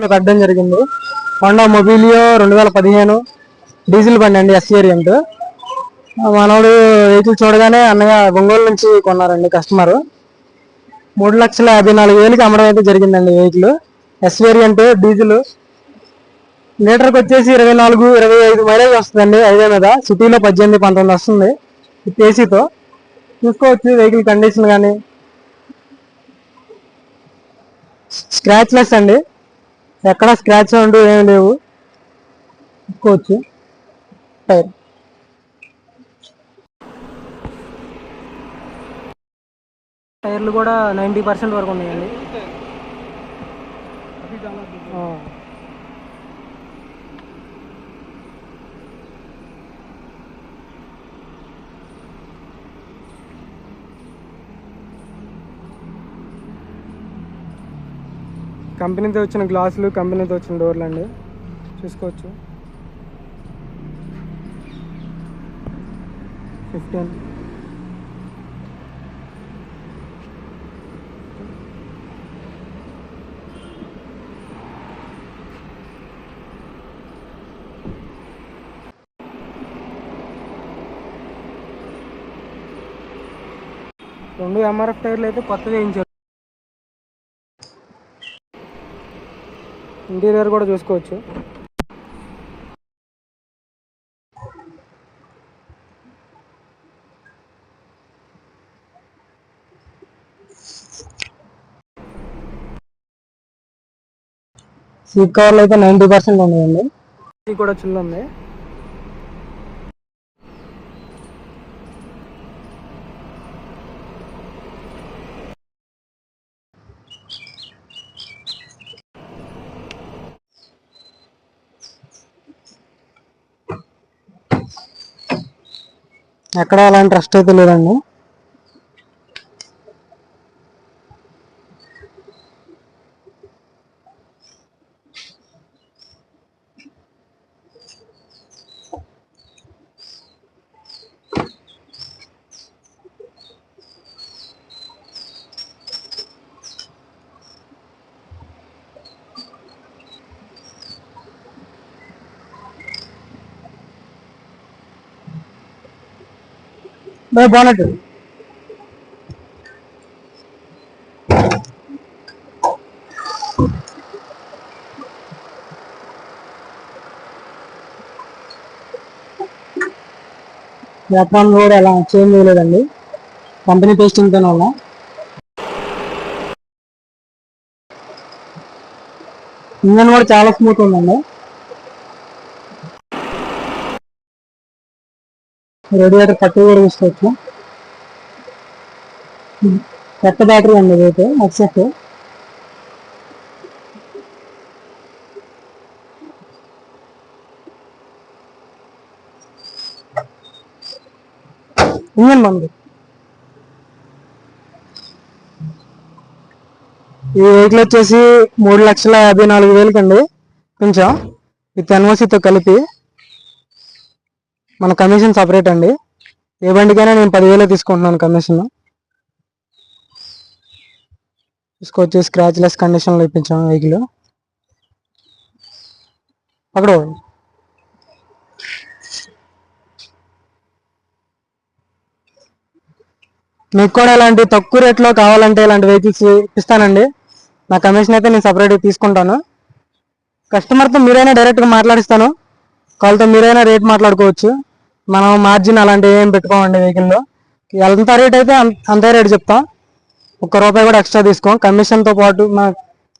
లో కట్టడం జరిగింది. హోండా మొబిలియో రెండు వేల పదిహేను డీజిల్ బండి అండి ఎస్ వేరియంట్ మనోడు వెహికల్ చూడగానే అన్నయ్య ఒంగోలు నుంచి కొన్నారండి కస్టమర్. మూడు లక్షల యాభై నాలుగు వేలకి అమ్మడం అయితే జరిగిందండి వెహికల్. Yes variant diesel. లీటర్కి వచ్చేసి ఇరవై నాలుగు ఇరవై ఐదు మైలేజ్ వస్తుందండి హైవే మీద. సిటీలో పద్దెనిమిది పంతొమ్మిది వస్తుంది విత్ ఏసీతో చూసుకోవచ్చు వెహికల్ కండిషన్ కానీ. స్క్రాచ్లెస్ అండి. ఎక్కడ స్క్రాచ్ అంటూ ఏమి లేవు. చూసుకోవచ్చు టైర్ టైర్లు కూడా నైంటీ పర్సెంట్ వరకు ఉన్నాయండి. కంపెనీతో వచ్చిన గ్లాసులు కంపెనీతో వచ్చిన డోర్లు అండి. చూసుకోవచ్చు. ఫిఫ్టీన్ రెండు ఎంఆర్ఎఫ్ టైర్లు అయితే కొత్తగా వేయించారు ఇంటీరియర్ కూడా చూసుకోవచ్చు. సీట్ కవర్లు అయితే నైంటీ పర్సెంట్ ఉన్నాయండి. ఇది కూడా చిల్లు ఎక్కడ అలాంటి ట్రస్ట్ అయితే లేదండి. బాగున్నట్టు ప్లాట్ఫామ్ కూడా అలా చేంజ్ చేయలేదండి. కంపెనీ పేస్టింగ్తో వల్ల ఇంజన్ కూడా చాలా స్మూత్ ఉందండి. రేడియేటర్ పట్టు కూడా కొత్త బ్యాటరీ అండి ఇదైతే ఎక్సెప్ట్ ఇంజన్ మంది ఈ వెహికల్ వచ్చేసి మూడు లక్షల యాభై నాలుగు వేలకి అండి కొంచెం విత్ ఎన్ఓసితో కలిపి. మన కమిషన్ సపరేట్ అండి. ఏ బండికైనా నేను పదివేలే తీసుకుంటున్నాను కమిషన్. తీసుకొచ్చి స్క్రాచ్ లెస్ కండిషన్లో ఇప్పించాము వెహికల్ అక్కడ మీకు కూడా ఇలాంటి తక్కువ రేట్లో కావాలంటే ఇలాంటి వెహికల్స్ ఇస్తానండి నా కమిషన్ అయితే నేను సపరేట్గా తీసుకుంటాను. కస్టమర్తో మీరైనా డైరెక్ట్గా మాట్లాడిస్తాను. కాల్తో మీరైనా రేట్ మాట్లాడుకోవచ్చు. మనం మార్జిన్ అలాంటివి ఏం పెట్టుకోమండి వెహికల్లో ఎంత రేట్ అయితే అంతే రేట్ చెప్తాం. ఒక్క రూపాయి కూడా ఎక్స్ట్రా తీసుకోం. కమిషన్తో పాటు మా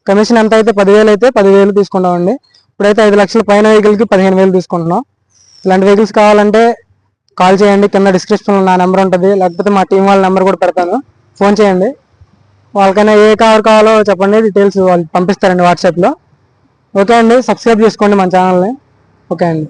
కమిషన్ ఎంత అయితే పదివేలు అయితే పదివేలు తీసుకుంటామండి. ఇప్పుడైతే ఐదు లక్షల పైన వెహికల్కి పదిహేను వేలు తీసుకుంటున్నాం. ఇలాంటి వెహికల్స్ కావాలంటే కాల్ చేయండి. కింద డిస్క్రిప్షన్లో నా నెంబర్ ఉంటుంది. లేకపోతే మా టీం వాళ్ళ నెంబర్ కూడా పెడతాను. ఫోన్ చేయండి. వాళ్ళకైనా ఏ కవర్ కావాలో చెప్పండి. డీటెయిల్స్ వాళ్ళు పంపిస్తారండి వాట్సాప్లో. ఓకే అండి. సబ్స్క్రైబ్ చేసుకోండి మన ఛానల్ని ఓకే అండి.